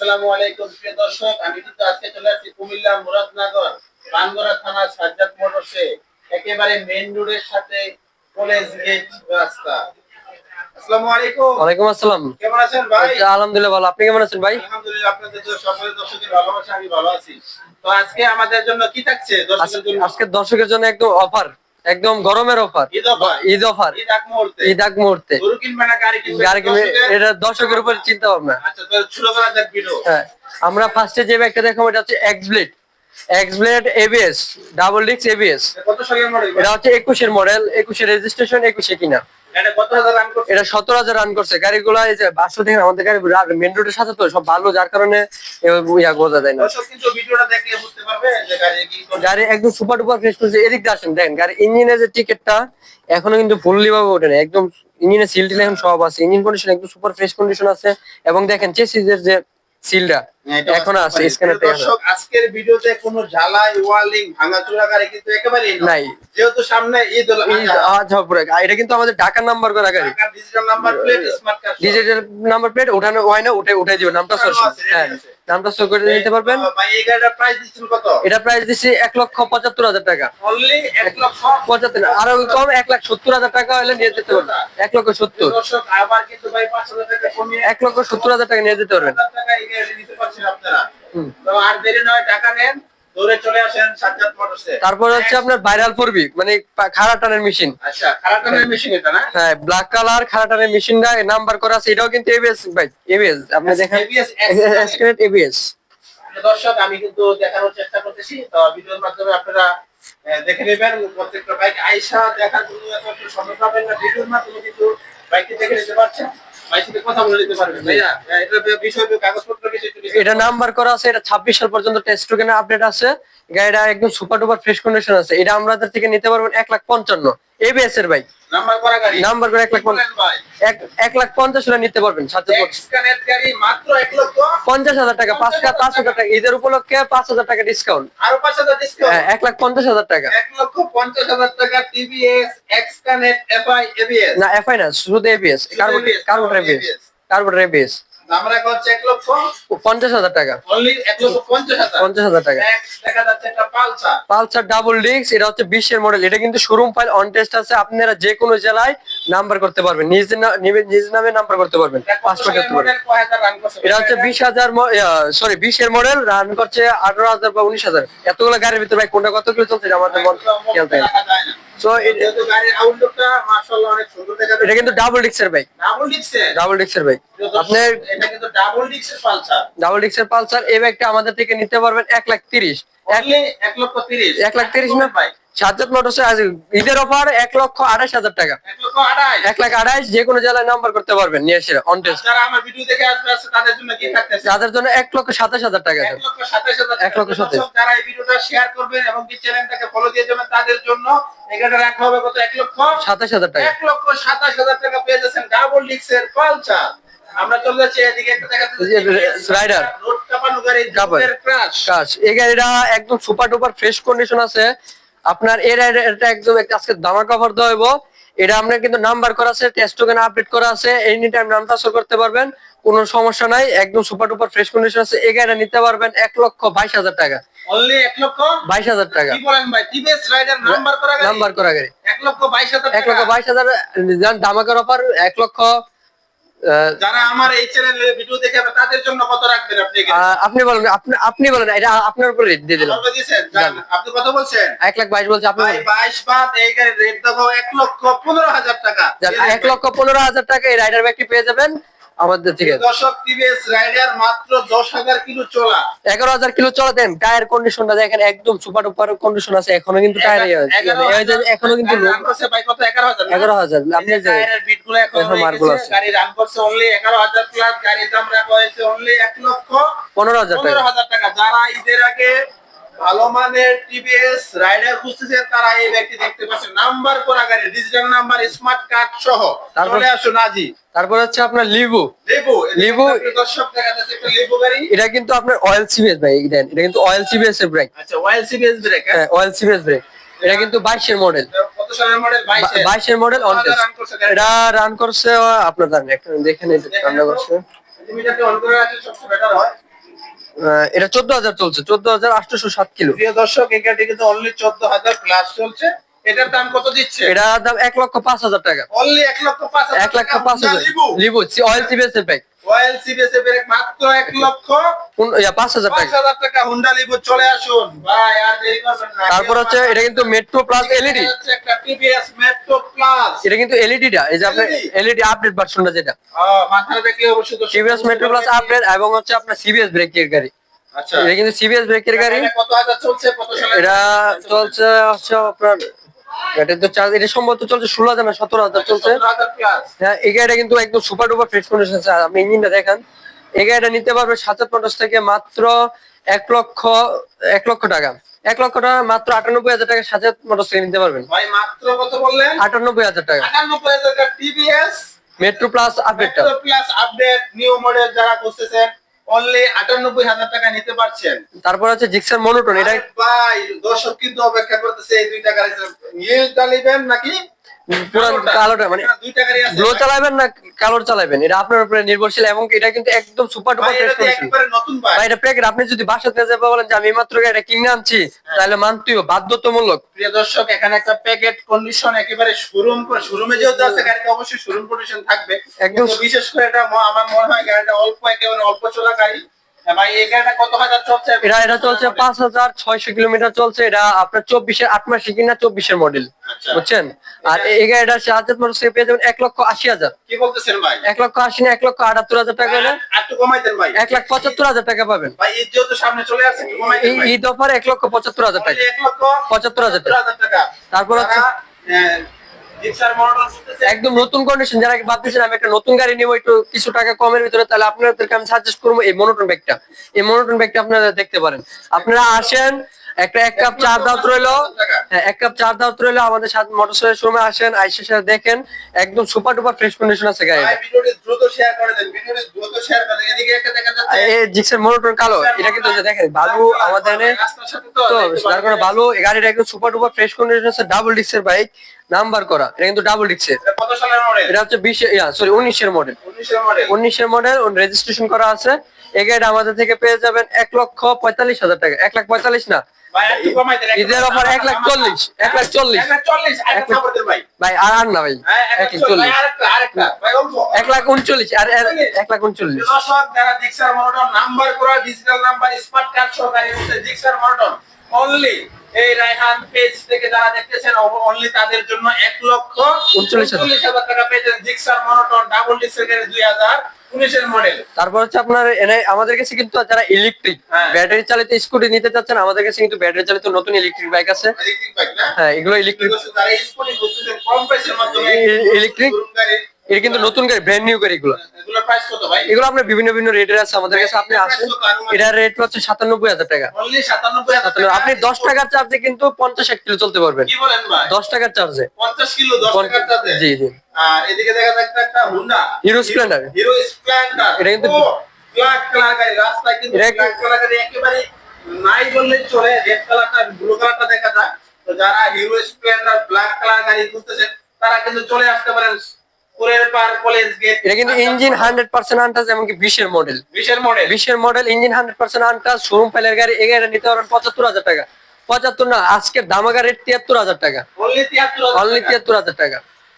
আসসালামু আলাইকুম প্রিয় দর্শক। আমি কিন্তু আজকে চলে আসছি কুমিল্লা মুরাদনগর থানা সাজ্জাদ মোটরসে। একেবারে মেইন রোডের সাথে কলেজ গেট রাস্তা। আসসালামু আলাইকুম। ওয়ালাইকুম আসসালাম। কেমন আছেন ভাই? আলহামদুলিল্লাহ ভালো। আপনি কেমন আছেন ভাই? আলহামদুলিল্লাহ আপনাদের সকলের দর্শকের ভালোবাসা আমি ভালো আছি। তো আজকে আমাদের জন্য কি থাকছে জন্য? আজকে দর্শকের জন্য একদম অফার একদম গরমের অফার। ঈদ অফার। ঈদ এক আগ মুহূর্তে। গাড়ি কিনবে? এটা দর্শকের উপর চিন্তা ভাবনা। আচ্ছা হ্যাঁ আমরা ফার্স্টে যে ব্যাগটা দেখাবো এটা হচ্ছে X blade X blade ABS double ডিক্স এবিএস এটা হচ্ছে একুশের মডেল একুশে রেজিস্ট্রেশন একুশে কিনা। এটা কত হাজার রান করছে? এটা সতেরো হাজার রান করছে। গাড়িগুলো এই যে আসলে দেখেন আমাদের গাড়ি মেন রোডের সাথে তো সব ভালো যার কারণে ইয়া বোঝা যায় না। গাড়ি একদম সুপার ডুপার ফ্রেশ করছে। এদিক দিয়ে আসেন দেখেন গাড়ি ইঞ্জিনের যে টিকেটটা এখনও কিন্তু ফুললি ভাবে ওঠে না একদম ইঞ্জিনের সিল টিল এখন সব আছে। ইঞ্জিন কন্ডিশন একদম সুপার ফ্রেশ কন্ডিশন আছে। এবং দেখেন চেসিসের যে সিলটা এখন এখনও আছে স্ক্যানারটা দর্শক আজকের ভিডিওতে কোনো ঝালাই ওয়ালিং ভাঙাচোরা গাড়ি কিন্তু একেবারে নাই। যেহেতু সামনে ঈদ উল আজহা। এটা কিন্তু আমাদের ঢাকার নাম্বার করা গাড়ি। Digital number plate smart card digital number plate ওঠানো হয় না উঠে উঠে দিবেন নামটা সর ওঠানো আছে, ready হ্যাঁ। নামটা সর করে নিতে পারবেন। এটা প্রাইস দিচ্ছি এক লক্ষ পঁচাত্তর হাজার টাকা। পঁচাত্তর আরও কম এক লাখ সত্তর হাজার টাকা হলে নিয়ে যেতে পারবেন। এক লক্ষ সত্তর। এক লক্ষ সত্তর হাজার টাকা নিয়ে যেতে পারবেন। আর দেরি নয় টাকা নেন। দৌড়ে চলে আসেন সাজ্জাদ মোটরসে তারপর হচ্ছে আপনার ভাইরাল পড়বি মানে খাড়া টানের মেশিন। আচ্ছা খারাপ টানের মেশিন এটা না? হ্যাঁ ব্ল্যাক কালার খাড়া টানের মেশিনটা নাম্বার করা আছে এটাও কিন্তু এবিএস ভাই এবিএস আপনি দেখেন ABS এসকেলেট এবিএস দর্শক আমি কিন্তু দেখানোর চেষ্টা করতেছি তো ভিডিওর মাধ্যমে আপনারা দেখে নেবেন প্রত্যেকটা বাইক আইসা দেখার জন্য সময় পাবেন না ভিডিওর মাধ্যমে কিন্তু বাইকটি দেখে নিতে পারছেন। এটা নাম্বার করা আছে এটা ছাব্বিশ সাল পর্যন্ত টেস্ট টোকেন আপডেট আছে। গাড়িটা একদম সুপার ডুপার ফ্রেশ কন্ডিশন আছে। এটা আমাদের থেকে নিতে পারবেন এক লাখ পঞ্চান্ন। এবিএস এর ভাই। নাম্বার করা এক লাখ এক লাখ পঞ্চাশ হলে নিতে পারবেন সাথে পঞ্চাশ। হাজার টাকা পাঁচ পাঁচ হাজার টাকা। ঈদের উপলক্ষে পাঁচ হাজার টাকা ডিসকাউন্ট হাজার ডিসকাউন্ট এক লাখ পঞ্চাশ হাজার টাকা। হাজার না এফআই না শুধু ABS carburettor carburettor ABS carburettor ABS আমরা এখন হচ্ছে এক লক্ষ পঞ্চাশ হাজার টাকা। অনলি এক লক্ষ পঞ্চাশ হাজার। পঞ্চাশ হাজার টাকা। Next দেখা যাচ্ছে একটা পালসার। পালসার ডাবল ডিস্ক এটা হচ্ছে মডেল এটা কিন্তু শোরুম ফাইল অন টেস্ট আছে আপনারা যে কোনো জেলায় নাম্বার করতে পারবেন। নিজ নামে নাম্বার করতে পারবেন পাসপোর্ট করতে পারবেন। এটা হচ্ছে বিশ হাজার সরি বিশের মডেল রান করছে আঠারো হাজার বা উনিশ হাজার। এতগুলো গাড়ির ভিতরে ভাই কোনটা কত কিলো চলছে আমাদের মন খেয়াল থাকে তো যেহেতু গাড়ির আউটলুকটা মাশাআল্লাহ অনেক সুন্দর দেখা এটা কিন্তু ডাবল ডিস্কের ভাই। ডাবল ডিক্সের ডাবল ডিস্কের ভাই। আপনার ডাবল ডিক্সের পালসার। ডাবল ডিস্কের পালসার এই ব্যাগটা আমাদের থেকে নিতে পারবেন এক লাখ তিরিশ। এক লক্ষ তিরিশ। এক লাখ তিরিশ না? সাজ্জাদ মোটরসে আজ ঈদের অফার এক লক্ষ আঠাশ হাজার টাকা। এক লাখ আঠাইশ যে কোনো জেলায় নাম্বার করতে পারবেন নিয়ে এসে অন টেস্ট আছে তাদের জন্য যাদের জন্য এক লক্ষ সাতাশ হাজার টাকা এক লক্ষ সাতাশ হাজার এক লক্ষ সাতাশ। যারা এই ভিডিওটা শেয়ার করবেন এবং কি চ্যানেলটাকে ফলো দিয়ে যাবেন তাদের জন্য এখানে রাখা হবে কত? এক লক্ষ সাতাশ হাজার টাকা। এক লক্ষ সাতাশ হাজার টাকা পেয়ে যাচ্ছেন ডাবল ডিক্সের পালসার। আমরা চলে যাচ্ছি এদিকে একটা দেখাতে রাইডার। রোড কাপানো গাড়ি কাপানো। জুপের ক্রাশ কাজ এই গাড়িটা একদম সুপার ডুপার ফ্রেশ কন্ডিশন আছে আপনার একদম আজকে দেওয়া হইব এটা আপনার কিন্তু নাম্বার করা আছে টেস্ট টোকেন আপডেট করা আছে এনি টাইম নাম ট্রান্সফার করতে পারবেন কোনো সমস্যা নাই একদম সুপার ডুপার ফ্রেশ কন্ডিশন আছে এই গাড়িটা নিতে পারবেন এক লক্ষ বাইশ হাজার টাকা অনলি এক লক্ষ বাইশ হাজার টাকা কি বলেন ভাই টিভিএস রাইডার নাম্বার করা গাড়ি নাম্বার করা গাড়ি এক লক্ষ বাইশ হাজার এক লক্ষ বাইশ হাজার দামাকার অফার এক লক্ষ যারা আমার এই চ্যানেলে ভিডিও দেখে তাদের জন্য কত রাখবেন আপনি আপনি বলেন আপনি আপনি বলেন এটা আপনার উপরে দিয়ে দিলাম। আপনি কত বলছেন? এক লাখ বাইশ বলছে আপনি ভাই বলেন। বাইশ বাদ এই রেট দাও এক লক্ষ পনেরো হাজার টাকা। যান, এক লক্ষ পনেরো হাজার টাকা এই রাইডার ব্যাগটি পেয়ে যাবেন। আমাদের থেকে। দর্শক টিভিএস রাইডার মাত্র দশ হাজার কিলো চলা। এগারো হাজার কিলো চলে দেন টায়ার কন্ডিশনটা দেখেন একদম সুপার উপর কন্ডিশন আছে এখনও কিন্তু টায়ার এখনও কিন্তু রান করছে ভাই কত? আপনি যে যে টায়ারের বিটগুলো এখন মার্গুলো আছে। গাড়ি রান করছে অনলি এগারো হাজার প্লাস গাড়ির দাম রাখা হয়েছে অনলি এক লক্ষ পনেরো হাজার পনেরো টাকা হাজার টাকা। যারা ঈদের আগে ভালো মানের টিভিএস রাইডার খুঁজতেছেন তারা এই ব্যক্তি দেখতে পাচ্ছেন। নাম্বার করা গাড়ি ডিজিটাল নাম্বার স্মার্ট কার্ড সহ। চলে আসুন আজই তারপর হচ্ছে আপনার লেবু। লেবু। দেখা এটা কিন্তু আপনার অয়েল সিবিএস ভাই দেন এটা কিন্তু অয়েল সিবিএস এর ব্রেক আচ্ছা ওয়াইল সিবিএস ব্রেক হ্যাঁ? অয়েল সিবিএস ব্রেক এটা কিন্তু বাইশের মডেল কত সালের মডেল 22 বাইশের মডেল অন এটা রান করছে আপনার জানেন একটা দেখেন এটা রান্না করছে। মিটারটি অন করে রাখলে সবচেয়ে বেটার হয়। আহ, এটা চোদ্দ হাজার চলছে চোদ্দ হাজার আটশোশো সাত কিলো। প্রিয় দর্শক গাড়িটি কিন্তু অনলি চোদ্দ হাজার প্লাস চলছে। এটার দাম কত দিচ্ছে? এটার দাম এক লক্ষ পাঁচ হাজার টাকা। অনলি এক লক্ষ পাঁচ এক লক্ষ পাঁচ হাজার। লিবু অয়েল সিবিএস এর ব্যাগ রয়্যাল সিবিএস এর মাত্র এক লক্ষ পাঁচ হাজার পাঁচ হাজার টাকা। হুন্ডা লিবু চলে আসুন। ভাই আর দেরি করবেন না। তারপর হচ্ছে এটা কিন্তু মেট্রো প্লাস এলইডি এটা একটা টিভিএস মেট্রো প্লাস এটা কিন্তু এলইডি টা। এই যে আপনার এলইডি আপডেট ভার্সনটা যেটা। মাথাটা দেখলে অবশ্যই টিভিএস মেট্রো প্লাস আপডেট এবং হচ্ছে আপনার সিবিএস ব্রেকের গাড়ি। আচ্ছা। এটা কিন্তু সিবিএস ব্রেকের গাড়ি এটা কত হাজার চলছে? কত সালে এটা চলছে হচ্ছে আপনার এটা তো চার্জ এটা সম্ভবত চলছে ষোলো হাজার না সতেরো হাজার চলছে। হ্যাঁ এই গাড়িটা কিন্তু একদম সুপার ডুপার ফ্রেশ কন্ডিশন আছে। আপনি ইঞ্জিনটা দেখেন। এই গাড়িটা নিতে পারবে সাত পঞ্চাশ থেকে মাত্র এক লক্ষ এক লক্ষ টাকা। এক লক্ষ টাকা মাত্র আটানব্বই হাজার টাকা সাজাত মোটর থেকে নিতে পারবেন। ভাই মাত্র কত বললেন? আটানব্বই হাজার টাকা। আটানব্বই হাজার টাকা টিভিএস মেট্রো প্লাস আপডেটটা Metro Plus update new model যারা করতেছেন অনলি আটানব্বই হাজার টাকা নিতে পারছেন। তারপর হচ্ছে জিক্সার মনোটন এটা ভাই দর্শক কিন্তু অপেক্ষা করতেছে এই দুইটা গাড়ি নীলটা নেবেন নাকি কালোটা মানে এখানে দুইটা গাড়ি আছে। গ্লো চালাবেন না কালোর চালাবেন? এটা আপনার উপরে নির্ভরশীল এবং এটা কিন্তু একদম সুপার ডুপার ফ্রেশ কন্ডিশন ভাই ভাই এটা প্যাকেট আপনি যদি বাসাতে যাবে বলেন যে আমি মাত্র গাড়িটা কিনে আনছি তাহলে মানতেও বাধ্যতামূলক। প্রিয় দর্শক এখানে একটা প্যাকেট কন্ডিশন একেবারে শোরুম শোরুমে যেহেতু আছে গাড়িটা অবশ্যই শোরুম কন্ডিশন থাকবে। একদম বিশেষ করে এটা আমার মনে হয় গাড়িটা অল্প একেবারে অল্প চলা গাড়ি। হ্যাঁ এটা এটা চলছে পাঁচ হাজার ছয়শো কিলোমিটার চলছে। এটা আপনার চব্বিশের আট মাসে কিনা চব্বিশের মডেল আচ্ছা। বুঝছেন? আর এই গাড়িটা পেয়ে যাবেন এক লক্ষ আশি হাজার। কি বলতেছেন ভাই? এক লক্ষ আশি না এক লক্ষ আটাত্তর হাজার টাকা হলে এক লাখ পঁচাত্তর হাজার টাকা পাবেন। এই এক লক্ষ পঁচাত্তর হাজার টাকা। পঁচাত্তর হাজার হাজার টাকা। তারপর হচ্ছে- একদম নতুন কন্ডিশন যারা বাদ ভাবতেছেন আমি একটা নতুন গাড়ি নিবো একটু কিছু টাকা কমের ভিতরে তাহলে আপনাদেরকে আমি সাজেস্ট করব এই মনোটন ব্যাগটা এই মনোটন ব্যাগটা আপনারা দেখতে পারেন। আপনারা আসেন একটা এক কাপ চা দাওয়াত রইল এক কাপ চা দাওয়াত রইল আমাদের সাথে মোটরসাইকেল শোরুমে আসেন আইসে সাথে দেখেন। একদম সুপার ডুপার ফ্রেশ কন্ডিশন আছে যাচ্ছে। এই জিক্সের মনোটন কালো এটা কিন্তু দেখেন বালু আমাদের তো যার কারণে এই গাড়িটা একদম সুপার ডুপার ফ্রেশ কন্ডিশন আছে ডাবল ডিস্কের বাইক নাম্বার করা এটা কিন্তু ডাবল ডিস্কের এটা কত সালের মডেল এটা হচ্ছে বিশ সরি উনিশের মডেল 19 এর মডেল উনিশের মডেল রেজিস্ট্রেশন করা আছে। এই গাড়িটা আমাদের থেকে পেয়ে যাবেন এক লক্ষ পঁয়তাল্লিশ হাজার টাকা। এক লাখ পঁয়তাল্লিশ না। ঈদের অফার এক লাখ চল্লিশ এক লাখ চল্লিশ। ভাই। আর আর না ভাই এক লাখ চল্লিশ এক উনচল্লিশ আর এক লাখ উনচল্লিশ। নাম্বার করা ডিজিটাল নাম্বার স্মার্ট কার্ড সহকারী মনোটন অনলি এই রায়হান পেজ থেকে যারা দেখতেছেন অনলি তাদের জন্য এক লক্ষ উনচল্লিশ হাজার। টাকা পেয়েছেন জিক্সার মনোটন ডাবল দুই হাজার তারপর হচ্ছে আপনার আমাদের কাছে কিন্তু যারা ইলেকট্রিক। ব্যাটারি চালিত স্কুটি নিতে চাচ্ছেন আমাদের কাছে কিন্তু ব্যাটারি চালিত নতুন ইলেকট্রিক বাইক আছে। ইলেকট্রিক হ্যাঁ এগুলো ইলেকট্রিক যারা এটা কিন্তু নতুন গাড়ি ব্র্যান্ড নিউ গাড়ি এগুলো। এগুলো আপনার বিভিন্ন বিভিন্ন রেটের আছে আমাদের কাছে। আপনি আসেন এটার রেট হচ্ছে সাতানব্বই হাজার টাকা। আপনি দশ টাকার চার্জে কিন্তু পঞ্চাশ এক কিলো চলতে পারবেন। দশ টাকার চার্জে পঞ্চাশ কিলো জি জি। আর এদিকে দেখা যাচ্ছে একটা Honda Hero Splendor। Hero Splendor এটা কিন্তু- ব্ল্যাক কালার গাড়ি। রাস্তায় কিন্তু ব্ল্যাক কালার গাড়ি একেবারে নাই বললেই চলে। রেড কালারটা ব্লু কালারটা দেখা যায় তো যারা হিরো স্প্লেন্ডার ব্ল্যাক কালার গাড়ি খুঁজতেছেন তারা কিন্তু চলে আসতে পারেন পুরের পার কলেজ গেট এটা কিন্তু ইঞ্জিন হান্ড্রেড পার্সেন্ট আনটাস এমনকি বিশের মডেল বিশের মডেল বিশের মডেল ইঞ্জিন হান্ড্রেড পার্সেন্ট আনটাস শোরুম ফাইলের গাড়ি এই গাড়িটা নিতে পারেন পঁচাত্তর হাজার টাকা। পঁচাত্তর না আজকের দামাগা রেট তিয়াত্তর হাজার টাকা। অনলি তিয়াত্তর অনলি তিয়াত্তর হাজার টাকা।